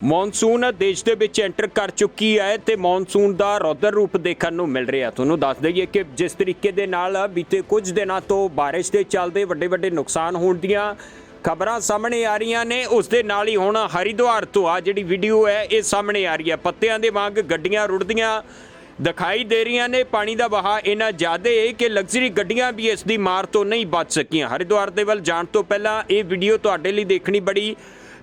Monsoon ਦੇਸ਼ ਦੇ ਵਿੱਚ ਐਂਟਰ ਕਰ ਚੁੱਕੀ ਹੈ ਤੇ ਮੌਨਸੂਨ ਦਾ ਰੌਦਰ ਰੂਪ ਦੇਖਣ ਨੂੰ ਮਿਲ ਰਿਹਾ ਤੁਹਾਨੂੰ ਦੱਸ ਦਈਏ ਕਿ ਜਿਸ ਤਰੀਕੇ ਦੇ ਨਾਲ ਬੀਤੇ ਕੁਝ ਦਿਨਾਂ ਤੋਂ ਬਾਰਿਸ਼ ਦੇ ਚੱਲਦੇ ਵੱਡੇ ਵੱਡੇ ਨੁਕਸਾਨ ਹੋਣ ਦੀਆਂ ਖਬਰਾਂ ਸਾਹਮਣੇ ਆ ਰਹੀਆਂ ਨੇ, ਉਸ ਦੇ ਨਾਲ ਹੀ ਹੁਣ ਹਰਿਦੁਆਰ ਤੋਂ ਆ ਜਿਹੜੀ ਵੀਡੀਓ ਹੈ, ਇਹ ਸਾਹਮਣੇ ਆ ਰਹੀ ਹੈ। ਪੱਤਿਆਂ ਦੇ ਵਾਂਗ ਗੱਡੀਆਂ ਰੁੜਦੀਆਂ ਦਿਖਾਈ ਦੇ ਰਹੀਆਂ ਨੇ, ਪਾਣੀ ਦਾ ਵਹਾਅ ਇੰਨਾ ਜ਼ਿਆਦਾ ਹੈ ਕਿ ਲਗਜ਼ਰੀ ਗੱਡੀਆਂ ਵੀ ਇਸ ਦੀ ਮਾਰ ਤੋਂ ਨਹੀਂ ਬਚ ਸਕੀਆਂ। ਹਰਿਦੁਆਰ ਦੇ ਵੱਲ ਜਾਣ ਤੋਂ ਪਹਿਲਾਂ ਇਹ ਵੀਡੀਓ ਤੁਹਾਡੇ ਲਈ ਦੇਖਣੀ ਬੜੀ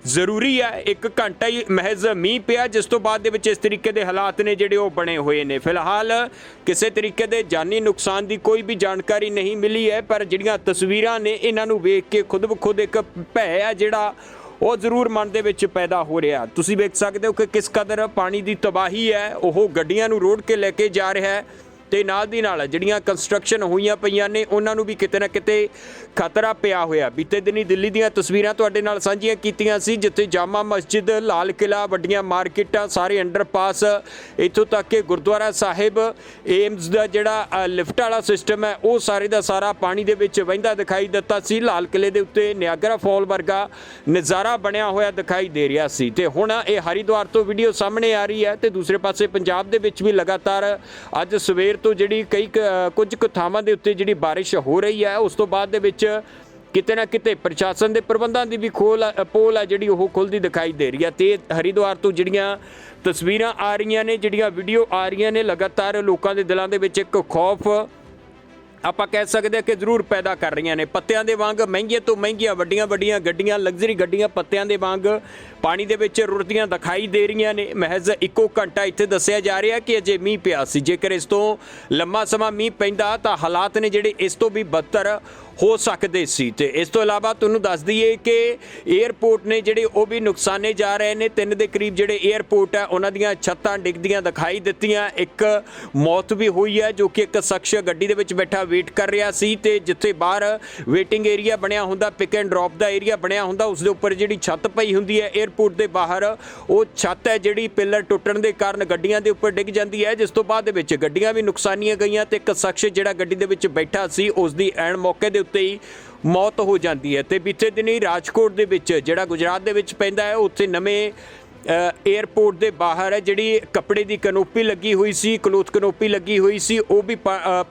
ਜ਼ਰੂਰੀ ਹੈ, ਇੱਕ ਘੰਟਾ ਹੀ ਮਹਿਜ਼ ਮੀਂਹ ਪਿਆ, ਜਿਸ ਤੋਂ ਬਾਅਦ ਦੇ ਵਿੱਚ ਇਸ ਤਰੀਕੇ ਦੇ ਹਾਲਾਤ ਨੇ ਜਿਹੜੇ ਉਹ ਬਣੇ ਹੋਏ ਨੇ। ਫਿਲਹਾਲ ਕਿਸੇ ਤਰੀਕੇ ਦੇ ਜਾਨੀ ਨੁਕਸਾਨ ਦੀ ਕੋਈ ਵੀ ਜਾਣਕਾਰੀ ਨਹੀਂ ਮਿਲੀ ਹੈ, ਪਰ ਜਿਹੜੀਆਂ ਤਸਵੀਰਾਂ ਨੇ, ਇਹਨਾਂ ਨੂੰ ਵੇਖ ਕੇ ਖੁਦ ਬਖੁਦ ਇੱਕ ਭੈ ਹੈ, ਜਿਹੜਾ ਉਹ ਜ਼ਰੂਰ ਮਨ ਦੇ ਵਿੱਚ ਪੈਦਾ ਹੋ ਰਿਹਾ। ਤੁਸੀਂ ਵੇਖ ਸਕਦੇ ਹੋ ਕਿ ਕਿਸ ਕਦਰ ਪਾਣੀ ਦੀ ਤਬਾਹੀ ਹੈ, ਉਹ ਗੱਡੀਆਂ ਨੂੰ ਰੋੜ ਕੇ ਲੈ ਕੇ ਜਾ ਰਿਹਾ ਹੈ। ਤੇ ਨਾਲ ਦੀ ਨਾਲ ਜਿਹੜੀਆਂ ਕੰਸਟਰਕਸ਼ਨ ਹੋਈਆਂ ਪਈਆਂ ਨੇ, ਉਹਨਾਂ ਨੂੰ ਵੀ ਕਿਤੇ ਨਾ ਕਿਤੇ ਖਤਰਾ ਪਿਆ ਹੋਇਆ। ਬੀਤੇ ਦਿਨੀ ਦਿੱਲੀ ਦੀਆਂ ਤਸਵੀਰਾਂ ਤੁਹਾਡੇ ਨਾਲ ਸਾਂਝੀਆਂ ਕੀਤੀਆਂ ਸੀ, ਜਿੱਥੇ ਜਾਮਾ ਮਸਜਿਦ, ਲਾਲ ਕਿਲਾ ਵੱਡੀਆਂ ਮਾਰਕੀਟਾਂ, ਸਾਰੇ ਅੰਡਰਪਾਸ ਇੱਥੋਂ ਤੱਕ ਕਿ ਗੁਰਦੁਆਰਾ ਸਾਹਿਬ, ਏਮਜ਼ ਦਾ ਜਿਹੜਾ ਲਿਫਟ ਵਾਲਾ ਸਿਸਟਮ ਹੈ, ਉਹ ਸਾਰੇ ਦਾ ਸਾਰਾ ਪਾਣੀ ਦੇ ਵਿੱਚ ਵਹਿੰਦਾ ਦਿਖਾਈ ਦਿੱਤਾ ਸੀ। ਲਾਲ ਕਿਲੇ ਦੇ ਉੱਤੇ ਨਿਆਗਰਾ ਫਾਲ ਵਰਗਾ ਨਜ਼ਾਰਾ ਬਣਿਆ ਹੋਇਆ ਦਿਖਾਈ ਦੇ ਰਿਹਾ ਸੀ। ਤੇ ਹੁਣ ਇਹ ਹਰਿਦੁਆਰ ਤੋਂ ਵੀਡੀਓ ਸਾਹਮਣੇ ਆ ਰਹੀ ਹੈ ਤੇ ਦੂਸਰੇ ਪਾਸੇ ਪੰਜਾਬ ਦੇ ਵਿੱਚ ਵੀ ਲਗਾਤਾਰ ਅੱਜ ਸਵੇਰ ਤੋਂ ਜਿਹੜੀ ਕਈ ਕੁਝ ਕੁ ਥਾਵਾਂ ਦੇ ਉੱਤੇ ਜਿਹੜੀ ਬਾਰਿਸ਼ ਹੋ ਰਹੀ ਹੈ, ਉਸ ਤੋਂ ਬਾਅਦ ਦੇ ਵਿੱਚ ਕਿਤੇ ਨਾ ਕਿਤੇ ਪ੍ਰਸ਼ਾਸਨ ਦੇ ਪ੍ਰਬੰਧਾਂ ਦੀ ਵੀ ਖੋਲ ਪੋਲ ਹੈ ਜਿਹੜੀ ਉਹ ਖੁੱਲਦੀ ਦਿਖਾਈ ਦੇ ਰਹੀ ਹੈ ਤੇ ਹਰਿਦੁਆਰ ਤੋਂ ਜਿਹੜੀਆਂ ਤਸਵੀਰਾਂ ਆ ਰਹੀਆਂ ਨੇ, ਜਿਹੜੀਆਂ ਵੀਡੀਓ ਆ ਰਹੀਆਂ ਨੇ, ਲਗਾਤਾਰ ਲੋਕਾਂ ਦੇ ਦਿਲਾਂ ਦੇ ਵਿੱਚ ਇੱਕ ਖੌਫ ਆਪਾਂ ਕਹਿ ਸਕਦੇ ਹਾਂ ਕਿ ਜ਼ਰੂਰ ਪੈਦਾ ਕਰ ਰਹੀਆਂ ਨੇ। ਪੱਤਿਆਂ ਦੇ ਵਾਂਗ ਮਹਿੰਗੀਆਂ ਤੋਂ ਮਹਿੰਗੀਆਂ, ਵੱਡੀਆਂ ਵੱਡੀਆਂ ਗੱਡੀਆਂ ਲਗਜ਼ਰੀ ਗੱਡੀਆਂ ਪੱਤਿਆਂ ਦੇ ਵਾਂਗ ਪਾਣੀ ਦੇ ਵਿੱਚ ਰੁੜਦੀਆਂ ਦਿਖਾਈ ਦੇ ਰਹੀਆਂ ਨੇ। ਮਹਿਜ਼ ਇੱਕੋ ਘੰਟਾ ਇੱਥੇ ਦੱਸਿਆ ਜਾ ਰਿਹਾ ਕਿ ਅਜੇ ਮੀਂਹ ਪਿਆ ਸੀ। ਜੇਕਰ ਇਸ ਤੋਂ ਲੰਮਾ ਸਮਾਂ ਮੀਂਹ ਪੈਂਦਾ ਤਾਂ ਹਾਲਾਤ ਨੇ ਜਿਹੜੇ ਇਸ ਤੋਂ ਵੀ ਬਦਤਰ ਹੋ ਸਕਦੇ ਸੀ ਤੇ ਇਸ ਤੋਂ ਇਲਾਵਾ ਤੁਹਾਨੂੰ ਦੱਸ ਦਈਏ ਕਿ 에어ਪੋਰਟ ਨੇ ਜਿਹੜੇ ਉਹ ਵੀ ਨੁਕਸਾਨੇ ਜਾ ਰਹੇ ਨੇ, ਤਿੰਨ ਦੇ ਕਰੀਬ ਜਿਹੜੇ 에어ਪੋਰਟ ਹੈ ਉਹਨਾਂ ਦੀਆਂ ਛੱਤਾਂ ਡਿੱਗਦੀਆਂ ਦਿਖਾਈ ਦਿੱਤੀਆਂ। ਇੱਕ ਮੌਤ ਵੀ ਹੋਈ ਹੈ ਜੋ ਕਿ ਇੱਕ ਸ਼ਖਸ ਗੱਡੀ ਦੇ ਵਿੱਚ ਬੈਠਾ ਵੇਟ ਕਰ ਰਿਹਾ ਸੀ ਤੇ ਜਿੱਥੇ ਬਾਹਰ ਵੇਟਿੰਗ ਏਰੀਆ ਬਣਿਆ ਹੁੰਦਾ ਪਿਕ ਐਂਡ ਡ੍ਰੌਪ ਦਾ ਏਰੀਆ ਬਣਿਆ ਹੁੰਦਾ ਉਸ ਦੇ ਉੱਪਰ ਜਿਹੜੀ ਛੱਤ ਪਈ ਹੁੰਦੀ ਹੈ 에어ਪੋਰਟ ਦੇ ਬਾਹਰ, ਉਹ ਛੱਤ ਹੈ ਜਿਹੜੀ ਪਿੱਲਰ ਟੁੱਟਣ ਦੇ ਕਾਰਨ ਗੱਡੀਆਂ ਦੇ ਉੱਪਰ ਡਿੱਗ ਜਾਂਦੀ ਹੈ, ਜਿਸ ਤੋਂ ਬਾਅਦ ਦੇ ਵਿੱਚ ਗੱਡੀਆਂ ਵੀ ਨੁਕਸਾਨੀਆਂ ਗਈਆਂ ਤੇ ਇੱਕ ਸ਼ਖਸ ਜਿਹੜਾ ਗੱਡੀ ਦੇ ਵਿੱਚ ਬੈਠਾ ਸੀ ਉਸ ਦੀ ਐਨ ਮੌਕੇ ਦੇ ਉੱਤੇ ਹੀ ਮੌਤ ਹੋ ਜਾਂਦੀ ਹੈ ਤੇ ਬੀਤੇ ਦਿਨੀ ਰਾਜਕੋਟ ਦੇ ਵਿੱਚ ਜਿਹੜਾ ਗੁਜਰਾਤ ਦੇ ਵਿੱਚ ਪੈਂਦਾ ਹੈ, ਉੱਥੇ ਨਵੇਂ 에ਅਰਪੋਰਟ ਦੇ ਬਾਹਰ ਹੈ, ਜਿਹੜੀ ਕੱਪੜੇ ਦੀ ਕਨੋਪੀ ਲੱਗੀ ਹੋਈ ਸੀ ਕਲੋਥ ਕਨੋਪੀ ਲੱਗੀ ਹੋਈ ਸੀ, ਉਹ ਵੀ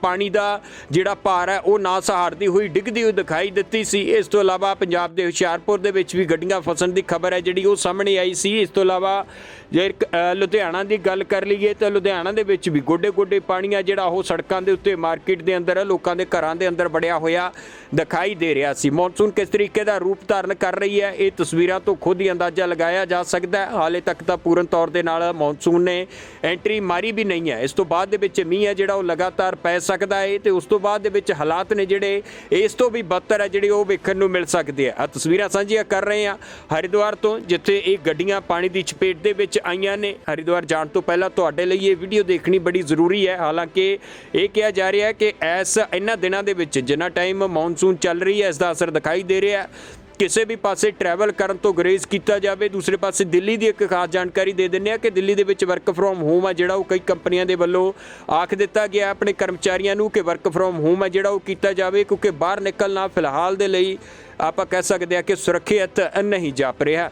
ਪਾਣੀ ਦਾ ਜਿਹੜਾ ਭਾਰ ਹੈ, ਉਹ ਨਾ ਸਹਾਰਦੀ ਹੋਈ, ਡਿੱਗਦੀ ਹੋਈ ਦਿਖਾਈ ਦਿੱਤੀ ਸੀ। ਇਸ ਤੋਂ ਇਲਾਵਾ ਪੰਜਾਬ ਦੇ ਹੁਸ਼ਿਆਰਪੁਰ ਦੇ ਵਿੱਚ ਵੀ ਗੱਡੀਆਂ ਫਸਣ ਦੀ ਖਬਰ ਹੈ, ਜਿਹੜੀ ਉਹ ਸਾਹਮਣੇ ਆਈ ਸੀ। ਇਸ ਤੋਂ ਇਲਾਵਾ ਜੇ ਲੁਧਿਆਣਾ ਦੀ ਗੱਲ ਕਰ ਲਈਏ, ਤਾਂ ਲੁਧਿਆਣਾ ਦੇ ਵਿੱਚ ਵੀ ਗੋਡੇ ਗੋਡੇ ਪਾਣੀ ਆ ਜਿਹੜਾ ਉਹ ਸੜਕਾਂ ਦੇ ਉੱਤੇ ਮਾਰਕੀਟ ਦੇ ਅੰਦਰ ਲੋਕਾਂ ਦੇ ਘਰਾਂ ਦੇ ਅੰਦਰ ਵੜਿਆ ਹੋਇਆ ਦਿਖਾਈ ਦੇ ਰਿਹਾ ਸੀ। ਮੌਨਸੂਨ ਕਿਸ ਤਰੀਕੇ ਦਾ ਰੂਪ ਧਾਰਨ ਕਰ ਰਹੀ ਹੈ, ਇਹ ਤਸਵੀਰਾਂ ਤੋਂ ਖੁਦ ਹੀ ਅੰਦਾਜ਼ਾ ਲਗਾਇਆ ਜਾ ਸਕਦਾ ਹੈ। ਹਾਲੇ ਤੱਕ ਤਾਂ ਪੂਰਨ ਤੌਰ ਦੇ ਨਾਲ ਮੌਨਸੂਨ ਨੇ ਐਂਟਰੀ ਮਾਰੀ ਵੀ ਨਹੀਂ ਹੈ। ਇਸ ਤੋਂ ਬਾਅਦ ਦੇ ਵਿੱਚ ਮੀਂਹ ਹੈ ਜਿਹੜਾ ਉਹ ਲਗਾਤਾਰ ਪੈ ਸਕਦਾ ਹੈ ਤੇ ਉਸ ਤੋਂ ਬਾਅਦ ਦੇ ਵਿੱਚ ਹਾਲਾਤ ਨੇ ਜਿਹੜੇ ਇਸ ਤੋਂ ਵੀ ਬਦਤਰ ਹੈ ਜਿਹੜੇ ਉਹ ਵੇਖਣ ਨੂੰ ਮਿਲ ਸਕਦੇ ਆ ਆ ਤਸਵੀਰਾਂ ਸਾਂਝੀਆਂ ਕਰ ਰਹੇ ਆ ਹਰਿਦੁਆਰ ਤੋਂ, ਜਿੱਥੇ ਇਹ ਗੱਡੀਆਂ ਪਾਣੀ ਦੀ ਚਪੇਟ ਦੇ ਵਿੱਚ ਆਈਆਂ ਨੇ। ਹਰਿਦੁਆਰ ਜਾਣ ਤੋਂ ਪਹਿਲਾਂ ਤੁਹਾਡੇ ਲਈ ਇਹ ਵੀਡੀਓ ਦੇਖਣੀ ਬੜੀ ਜ਼ਰੂਰੀ ਹੈ। ਹਾਲਾਂਕਿ ਇਹ ਕਿਹਾ ਜਾ ਰਿਹਾ ਹੈ ਕਿ ਐਸ ਇਹਨਾਂ ਦਿਨਾਂ ਦੇ ਵਿੱਚ ਜਿੰਨਾ ਟਾਈਮ ਮੌਨਸੂਨ ਚੱਲ ਰਹੀ ਹੈ, ਇਸ ਦਾ ਅਸਰ ਦਿਖਾਈ ਦੇ ਰਿਹਾ ਹੈ। ਕਿਸੇ ਵੀ ਪਾਸੇ ਟਰੈਵਲ ਕਰਨ ਤੋਂ ਗਰੇਜ਼ ਕੀਤਾ ਜਾਵੇ, ਦੂਸਰੇ ਪਾਸੇ ਦਿੱਲੀ ਦੀ ਇੱਕ ਖਾਸ ਜਾਣਕਾਰੀ ਦੇ ਦਿੰਦੇ ਆ ਕਿ ਦਿੱਲੀ ਦੇ ਵਿੱਚ ਵਰਕ ਫਰੋਮ ਹੋਮ ਆ ਜਿਹੜਾ ਉਹ ਕਈ ਕੰਪਨੀਆਂ ਦੇ ਵੱਲੋਂ ਆਖ ਦਿੱਤਾ ਗਿਆ ਆਪਣੇ ਕਰਮਚਾਰੀਆਂ ਨੂੰ ਕਿ ਵਰਕ ਫਰੋਮ ਹੋਮ ਆ ਜਿਹੜਾ ਉਹ ਕੀਤਾ ਜਾਵੇ, ਕਿਉਂਕਿ ਬਾਹਰ ਨਿਕਲਣਾ ਫਿਲਹਾਲ ਦੇ ਲਈ ਆਪਾਂ ਕਹਿ ਸਕਦੇ ਆ ਕਿ ਸੁਰੱਖਿਅਤ ਨਹੀਂ ਜਾਪ ਰਿਹਾ।